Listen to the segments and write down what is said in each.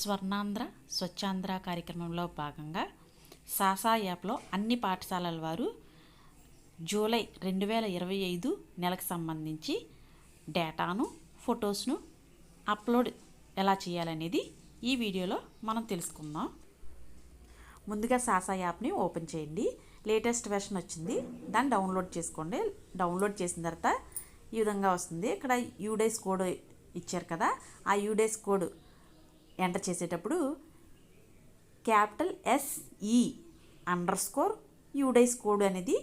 స్వర్ణాంధ్ర స్వచ్ఛాంధ్ర కార్యక్రమంలో భాగంగా సాసా యాప్లో అన్ని పాఠశాలల వారు జూలై రెండు వేల ఇరవై ఐదు నెలకు సంబంధించి డేటాను ఫొటోస్ను అప్లోడ్ ఎలా చేయాలనేది ఈ వీడియోలో మనం తెలుసుకుందాం. ముందుగా సాసా యాప్ని ఓపెన్ చేయండి. లేటెస్ట్ వెర్షన్ వచ్చింది. దాన్ని డౌన్లోడ్ చేసుకోండి. డౌన్లోడ్ చేసిన తర్వాత ఈ విధంగా వస్తుంది. ఇక్కడ యూడేస్ కోడ్ ఇచ్చారు కదా. ఆ యూడేస్ కోడ్ ఎంటర్ చేసేటప్పుడు capital SE under score UDISE code అనేది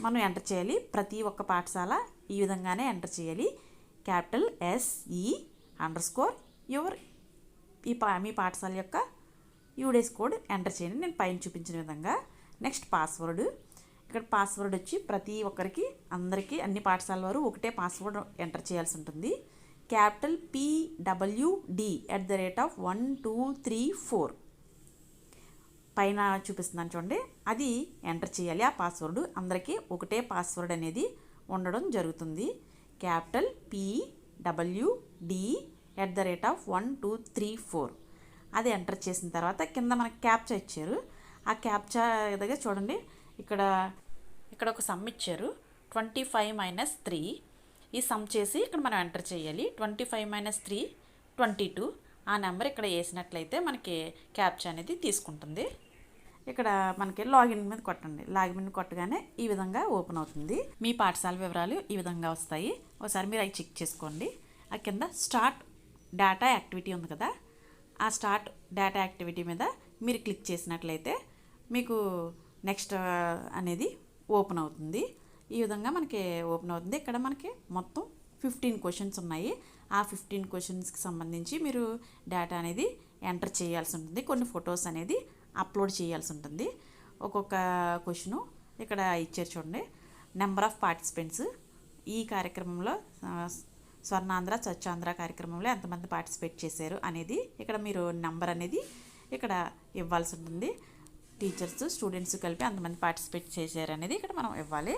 మనం ఎంటర్ చేయాలి. ప్రతి ఒక్క పాఠశాల ఈ విధంగానే ఎంటర్ చేయాలి. Capital SE under score your ఈ పా మీ పాఠశాల యొక్క యూడేస్ కోడ్ ఎంటర్ చేయండి. నేను పైన చూపించిన విధంగా. నెక్స్ట్ పాస్వర్డ్ ఇక్కడ పాస్వర్డ్ వచ్చి ప్రతి ఒక్కరికి అందరికీ అన్ని పాఠశాల వారు ఒకటే పాస్వర్డ్ ఎంటర్ చేయాల్సి ఉంటుంది. Capital PWD at the rate of one two three four పైన చూపిస్తున్నాను చూడండి. అది ఎంటర్ చేయాలి. ఆ పాస్వర్డ్ అందరికీ ఒకటే పాస్వర్డ్ అనేది ఉండడం జరుగుతుంది. Capital PWD at the rate of one two three four అది ఎంటర్ చేసిన తర్వాత కింద మనకి క్యాప్చా ఇచ్చారు. ఆ క్యాప్చా దగ్గర చూడండి. ఇక్కడ ఇక్కడ ఒక సమ్ ఇచ్చారు. ట్వంటీ ఫైవ్ మైనస్ త్రీ ఈ సమ్ చేసి ఇక్కడ మనం ఎంటర్ చేయాలి. Twenty five minus three twenty two ఆ నెంబర్ ఇక్కడ వేసినట్లయితే మనకి క్యాప్చా అనేది తీసుకుంటుంది. ఇక్కడ మనకి లాగిన్ మీద కొట్టండి. లాగిన్ మీద కొట్టగానే ఈ విధంగా ఓపెన్ అవుతుంది. మీ పాఠశాల వివరాలు ఈ విధంగా వస్తాయి. ఒకసారి మీరు అవి చెక్ చేసుకోండి. ఆ కింద స్టార్ట్ డేటా యాక్టివిటీ ఉంది కదా. ఆ స్టార్ట్ డేటా యాక్టివిటీ మీద మీరు క్లిక్ చేసినట్లయితే మీకు నెక్స్ట్ అనేది ఓపెన్ అవుతుంది. ఈ విధంగా మనకి ఓపెన్ అవుతుంది. ఇక్కడ మనకి మొత్తం ఫిఫ్టీన్ క్వశ్చన్స్ ఉన్నాయి. ఆ ఫిఫ్టీన్ క్వశ్చన్స్కి సంబంధించి మీరు డేటా అనేది ఎంటర్ చేయాల్సి ఉంటుంది. కొన్ని ఫొటోస్ అనేది అప్లోడ్ చేయాల్సి ఉంటుంది. ఒక్కొక్క క్వశ్చను ఇక్కడ ఇచ్చారు చూడండి. నెంబర్ ఆఫ్ పార్టిసిపెంట్స్ ఈ కార్యక్రమంలో స్వర్ణాంధ్ర స్వచ్ఛాంధ్ర కార్యక్రమంలో ఎంతమంది పార్టిసిపేట్ చేశారు అనేది ఇక్కడ మీరు నెంబర్ అనేది ఇక్కడ ఇవ్వాల్సి ఉంటుంది. టీచర్స్ స్టూడెంట్స్ కలిపి అంతమంది పార్టిసిపేట్ చేశారు అనేది ఇక్కడ మనం ఇవ్వాలి.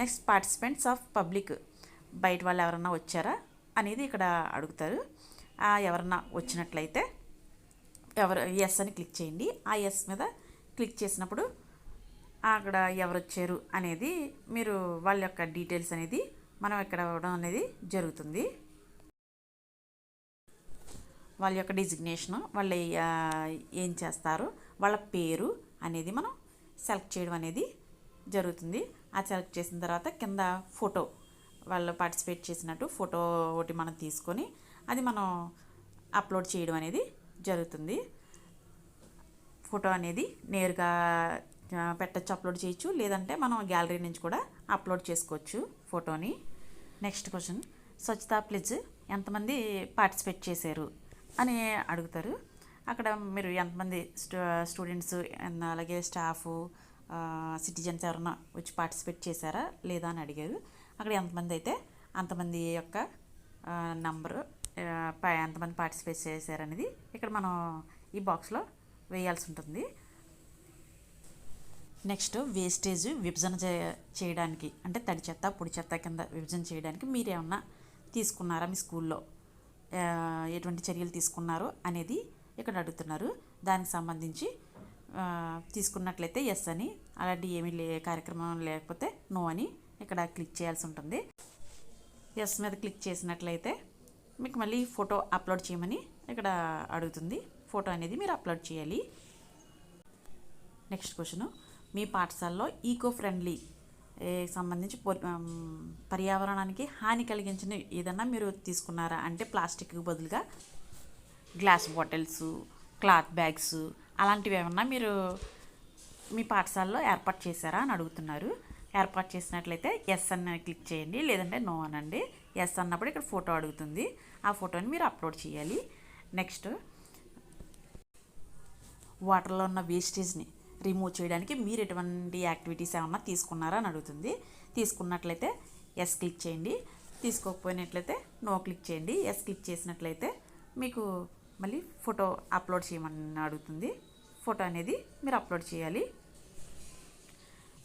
Next participants of public. బయట వాళ్ళు ఎవరన్నా వచ్చారా? అనేది ఇక్కడ అడుగుతారు. ఎవరన్నా వచ్చినట్లయితే ఎవరు ఎస్ అని క్లిక్ చేయండి. ఆ ఎస్ మీద క్లిక్ చేసినప్పుడు అక్కడ ఎవరు వచ్చారు అనేది మీరు వాళ్ళ యొక్క డీటెయిల్స్ అనేది మనం ఇక్కడ ఇవ్వడం అనేది జరుగుతుంది. వాళ్ళ యొక్క డిజిగ్నేషను వాళ్ళు ఏం చేస్తారు వాళ్ళ పేరు అనేది మనం సెలెక్ట్ చేయడం అనేది జరుగుతుంది. ఆ సెలెక్ట్ చేసిన తర్వాత కింద ఫోటో వాళ్ళు పార్టిసిపేట్ చేసినట్టు ఫోటో ఒకటి మనం తీసుకొని అది మనం అప్లోడ్ చేయడం అనేది జరుగుతుంది. ఫోటో అనేది నేరుగా పెట్టచ్చు అప్లోడ్ చేయొచ్చు. లేదంటే మనం గ్యాలరీ నుంచి కూడా అప్లోడ్ చేసుకోవచ్చు ఫోటోని. Next question. స్వచ్ఛతా ప్లిజ్ ఎంతమంది పార్టిసిపేట్ చేశారు అని అడుగుతారు. అక్కడ మీరు ఎంతమంది స్టూ స్టూడెంట్స్ అలాగే స్టాఫ్ సిటిజన్స్ ఎవరన్నా వచ్చి పార్టిసిపేట్ చేశారా లేదా అని అడిగారు. అక్కడ ఎంతమంది అయితే అంతమంది యొక్క నంబరు ఎంతమంది పార్టిసిపేట్ చేశారనేది ఇక్కడ మనం ఈ బాక్స్లో వేయాల్సి ఉంటుంది. నెక్స్ట్ వేస్టేజ్ విభజన చేయడానికి అంటే తడి చెత్త పొడి చెత్త కింద విభజన చేయడానికి మీరు ఏమన్నా తీసుకున్నారా మీ స్కూల్లో? ఎటువంటి చర్యలు తీసుకున్నారు అనేది ఇక్కడ అడుగుతున్నారు. దానికి సంబంధించి తీసుకున్నట్లయితే ఎస్ అని. అలాంటి ఏమీ లే కార్యక్రమం లేకపోతే నో అని ఇక్కడ క్లిక్ చేయాల్సి ఉంటుంది. ఎస్ మీద క్లిక్ చేసినట్లయితే మీకు మళ్ళీ ఫోటో అప్లోడ్ చేయమని ఇక్కడ అడుగుతుంది. ఫోటో అనేది మీరు అప్లోడ్ చేయాలి. నెక్స్ట్ క్వశ్చన్ మీ పాఠశాలలో ఈకో ఫ్రెండ్లీ సంబంధించి పర్యావరణానికి హాని కలిగించిన ఏదన్నా మీరు తీసుకున్నారా? అంటే ప్లాస్టిక్ బదులుగా గ్లాస్ బాటిల్స్ క్లాత్ బ్యాగ్స్ అలాంటివి ఏమన్నా మీరు మీ పాఠశాలలో ఏర్పాటు చేశారా అని అడుగుతున్నారు. ఏర్పాటు చేసినట్లయితే ఎస్ అని క్లిక్ చేయండి లేదంటే నో అనండి. ఎస్ అన్నప్పుడు ఇక్కడ ఫోటో అడుగుతుంది. ఆ ఫోటోని మీరు అప్లోడ్ చేయాలి. నెక్స్ట్ వాటర్లో ఉన్న వేస్టేజ్ని రిమూవ్ చేయడానికి మీరు ఎటువంటి యాక్టివిటీస్ ఏమన్నా తీసుకున్నారా అని అడుగుతుంది. తీసుకున్నట్లయితే ఎస్ క్లిక్ చేయండి. తీసుకోకపోయినట్లయితే నో క్లిక్ చేయండి. ఎస్ క్లిక్ చేసినట్లయితే మీకు మళ్ళీ ఫోటో అప్లోడ్ చేయమని అడుగుతుంది. ఫోటో అనేది మీరు అప్లోడ్ చేయాలి.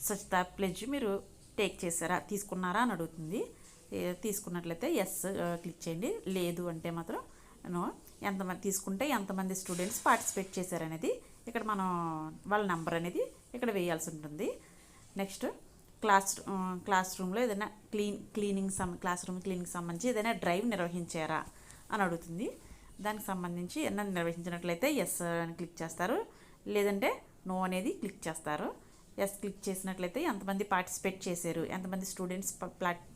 స్వచ్ఛత ప్లెడ్జ్ మీరు టేక్ చేశారా తీసుకున్నారా అని అడుగుతుంది. తీసుకున్నట్లయితే ఎస్ క్లిక్ చేయండి. లేదు అంటే మాత్రం నో ఎంతమంది తీసుకుంటే ఎంతమంది స్టూడెంట్స్ పార్టిసిపేట్ చేశారనేది ఇక్కడ మనం వాళ్ళ నెంబర్ అనేది ఇక్కడ వేయాల్సి ఉంటుంది. నెక్స్ట్ క్లాస్ క్లాస్ రూమ్లో ఏదైనా క్లీన్ క్లీనింగ్ సం క్లాస్ రూమ్ క్లీనింగ్ సంబంధించి ఏదైనా డ్రైవ్ నిర్వహించారా అని అడుగుతుంది. దానికి సంబంధించి ఏదైనా నిర్వహించినట్లయితే ఎస్ అని క్లిక్ చేస్తారు. లేదంటే నో అనేది క్లిక్ చేస్తారు. ఎస్ క్లిక్ చేసినట్లయితే ఎంతమంది పార్టిసిపేట్ చేశారు ఎంతమంది స్టూడెంట్స్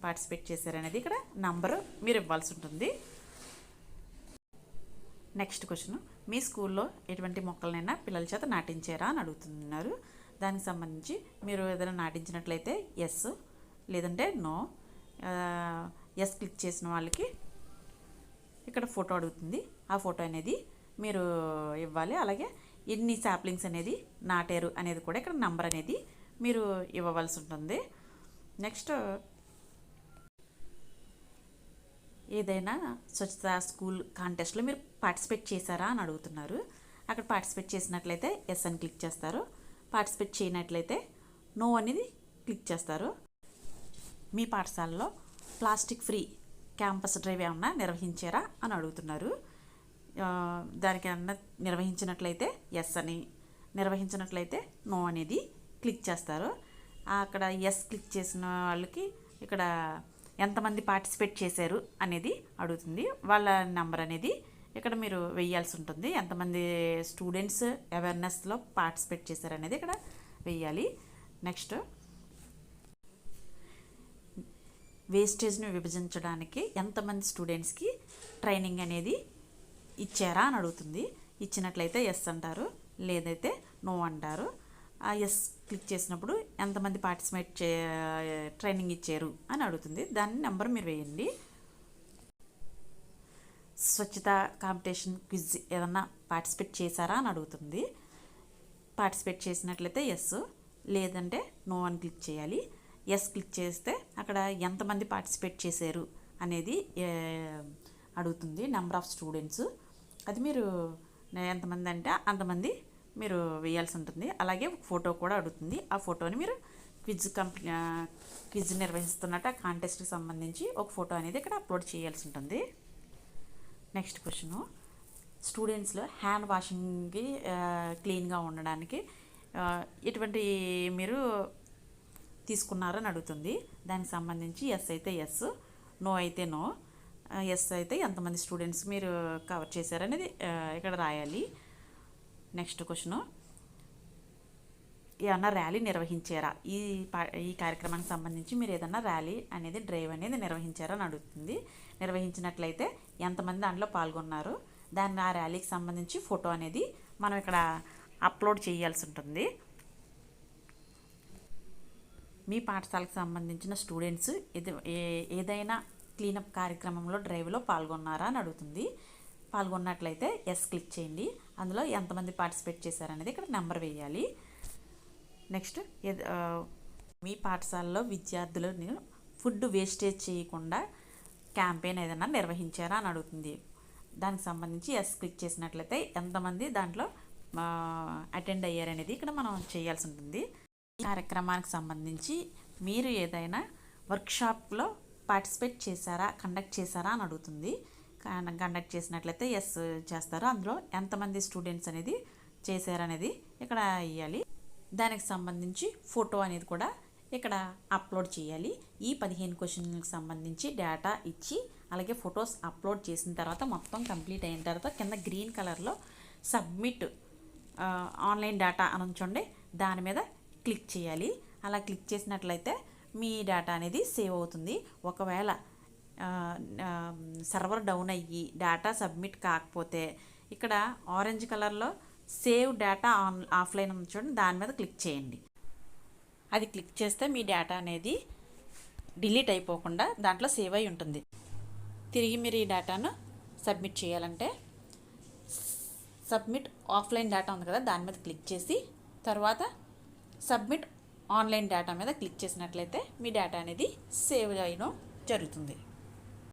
పార్టిసిపేట్ చేశారు అనేది ఇక్కడ నంబరు మీరు ఇవ్వాల్సి ఉంటుంది. నెక్స్ట్ క్వశ్చన్ మీ స్కూల్లో ఎటువంటి మొక్కలనైనా పిల్లల చేత నాటించారా అని అడుగుతున్నారు. దానికి సంబంధించి మీరు ఏదైనా నాటించినట్లయితే ఎస్ లేదంటే నో ఎస్ క్లిక్ చేసిన వాళ్ళకి ఇక్కడ ఫోటో అడుగుతుంది. ఆ ఫోటో అనేది మీరు ఇవ్వాలి. అలాగే ఎన్ని సాప్లింగ్స్ అనేది నాటారు అనేది కూడా ఇక్కడ నంబర్ అనేది మీరు ఇవ్వవలసి ఉంటుంది. నెక్స్ట్ ఏదైనా స్వచ్ఛత స్కూల్ కాంటెస్ట్లో మీరు పార్టిసిపేట్ చేశారా అని అడుగుతున్నారు. అక్కడ పార్టిసిపేట్ చేసినట్లయితే ఎస్ అని క్లిక్ చేస్తారు. పార్టిసిపేట్ చేయనట్లయితే నో అనేది క్లిక్ చేస్తారు. మీ పాఠశాలలో ప్లాస్టిక్ ఫ్రీ క్యాంపస్ డ్రైవ్ ఏమన్నా నిర్వహించారా అని అడుగుతున్నారు. దానికి నిర్వహించినట్లయితే ఎస్ అని నిర్వహించినట్లయితే నో అనేది క్లిక్ చేస్తారు. అక్కడ ఎస్ క్లిక్ చేసిన వాళ్ళకి ఇక్కడ ఎంతమంది పార్టిసిపేట్ చేశారు అనేది అడుగుతుంది. వాళ్ళ నెంబర్ అనేది ఇక్కడ మీరు వెయ్యాల్సి ఉంటుంది. ఎంతమంది స్టూడెంట్స్ అవేర్నెస్లో పార్టిసిపేట్ చేశారు అనేది ఇక్కడ వెయ్యాలి. నెక్స్ట్ వేస్టేజ్ని విభజించడానికి ఎంతమంది స్టూడెంట్స్కి ట్రైనింగ్ అనేది ఇచ్చారా అని అడుగుతుంది. ఇచ్చినట్లయితే ఎస్ అంటారు లేదైతే నో అంటారు. ఆ ఎస్ క్లిక్ చేసినప్పుడు ఎంతమంది పార్టిసిపేట్ చే ట్రైనింగ్ ఇచ్చారు అని అడుగుతుంది. దాని నెంబర్ మీరు వేయండి. స్వచ్ఛత కాంపిటీషన్ క్విజ్ ఏదన్నా పార్టిసిపేట్ చేశారా అని అడుగుతుంది. పార్టిసిపేట్ చేసినట్లయితే ఎస్ లేదంటే నో అని క్లిక్ చేయాలి. ఎస్ క్లిక్ చేస్తే అక్కడ ఎంతమంది పార్టిసిపేట్ చేశారు అనేది అడుగుతుంది. నెంబర్ ఆఫ్ స్టూడెంట్స్ అది మీరు ఎంతమంది అంటే అంతమంది మీరు వేయాల్సి ఉంటుంది. అలాగే ఫోటో కూడా అడుగుతుంది. ఆ ఫోటోని మీరు క్విజ్ కంపెనీ క్విజ్ నిర్వహిస్తున్నట్టు ఆ కాంటెస్ట్కి సంబంధించి ఒక ఫోటో అనేది ఇక్కడ అప్లోడ్ చేయాల్సి ఉంటుంది. Next question. స్టూడెంట్స్లో హ్యాండ్ వాషింగ్కి క్లీన్గా ఉండడానికి ఎటువంటి మీరు తీసుకున్నారని అడుగుతుంది. దానికి సంబంధించి ఎస్ అయితే ఎస్ నో అయితే నో. ఎస్ అయితే ఎంతమంది స్టూడెంట్స్ మీరు కవర్ చేశారనేది ఇక్కడ రాయాలి. నెక్స్ట్ క్వశ్చను ఏమన్నా ర్యాలీ నిర్వహించారా? ఈ పా- ఈ కార్యక్రమానికి సంబంధించి మీరు ఏదన్నా ర్యాలీ అనేది డ్రైవ్ అనేది నిర్వహించారా అని అడుగుతుంది. నిర్వహించినట్లయితే ఎంతమంది దాంట్లో పాల్గొన్నారు? దాన్ని ఆ ర్యాలీకి సంబంధించి ఫోటో అనేది మనం ఇక్కడ అప్లోడ్ చేయాల్సి ఉంటుంది. మీ పాఠశాలకు సంబంధించిన స్టూడెంట్స్ ఏ- ఏదైనా క్లీనప్ కార్యక్రమంలో డ్రైవ్లో పాల్గొన్నారా అని అడుగుతుంది. పాల్గొన్నట్లయితే ఎస్ క్లిక్ చేయండి. అందులో ఎంతమంది పార్టిసిపేట్ చేశారనేది ఇక్కడ నెంబర్ వేయాలి. నెక్స్ట్ మీ పాఠశాలలో విద్యార్థులను ఫుడ్ వేస్టేజ్ చేయకుండా క్యాంపెయిన్ ఏదైనా నిర్వహించారా అని అడుగుతుంది. దానికి సంబంధించి ఎస్ క్లిక్ చేసినట్లయితే ఎంతమంది దాంట్లో అటెండ్ అయ్యారనేది ఇక్కడ మనం చేయాల్సి ఉంటుంది. ఈ కార్యక్రమానికి సంబంధించి మీరు ఏదైనా వర్క్షాప్లో పార్టిసిపేట్ చేశారా కండక్ట్ చేశారా అని అడుగుతుంది. కండక్ట్ చేసినట్లయితే ఎస్ చేస్తారు. అందులో ఎంతమంది స్టూడెంట్స్ అనేది చేశారనేది ఇక్కడ ఇవ్వాలి దానికి సంబంధించి ఫోటో అనేది కూడా ఇక్కడ అప్లోడ్ చేయాలి. ఈ పదిహేను క్వశ్చన్లకు సంబంధించి డేటా ఇచ్చి అలాగే ఫొటోస్ అప్లోడ్ చేసిన తర్వాత మొత్తం కంప్లీట్ అయిన తర్వాత కింద గ్రీన్ కలర్లో సబ్మిట్ ఆన్లైన్ డేటా అని ఉంచండి దాని మీద క్లిక్ చేయాలి. అలా క్లిక్ చేసినట్లయితే మీ డేటా అనేది సేవ్ అవుతుంది. ఒకవేళ సర్వర్ డౌన్ అయ్యి డేటా సబ్మిట్ కాకపోతే ఇక్కడ ఆరెంజ్ కలర్లో సేవ్ డేటా ఆన్ ఆఫ్లైన్ ఉంది చూడండి. దాని మీద క్లిక్ చేయండి. అది క్లిక్ చేస్తే మీ డేటా అనేది డిలీట్ అయిపోకుండా దాంట్లో సేవ్ అయి ఉంటుంది. తిరిగి మీరు ఈ డేటాను సబ్మిట్ చేయాలంటే సబ్మిట్ ఆఫ్లైన్ డేటా ఉంది కదా దాని మీద క్లిక్ చేసి తర్వాత సబ్మిట్ ఆన్లైన్ డేటా మీద క్లిక్ చేసినట్లయితే మీ డేటా అనేది సేవ్ చేయడం జరుగుతుంది.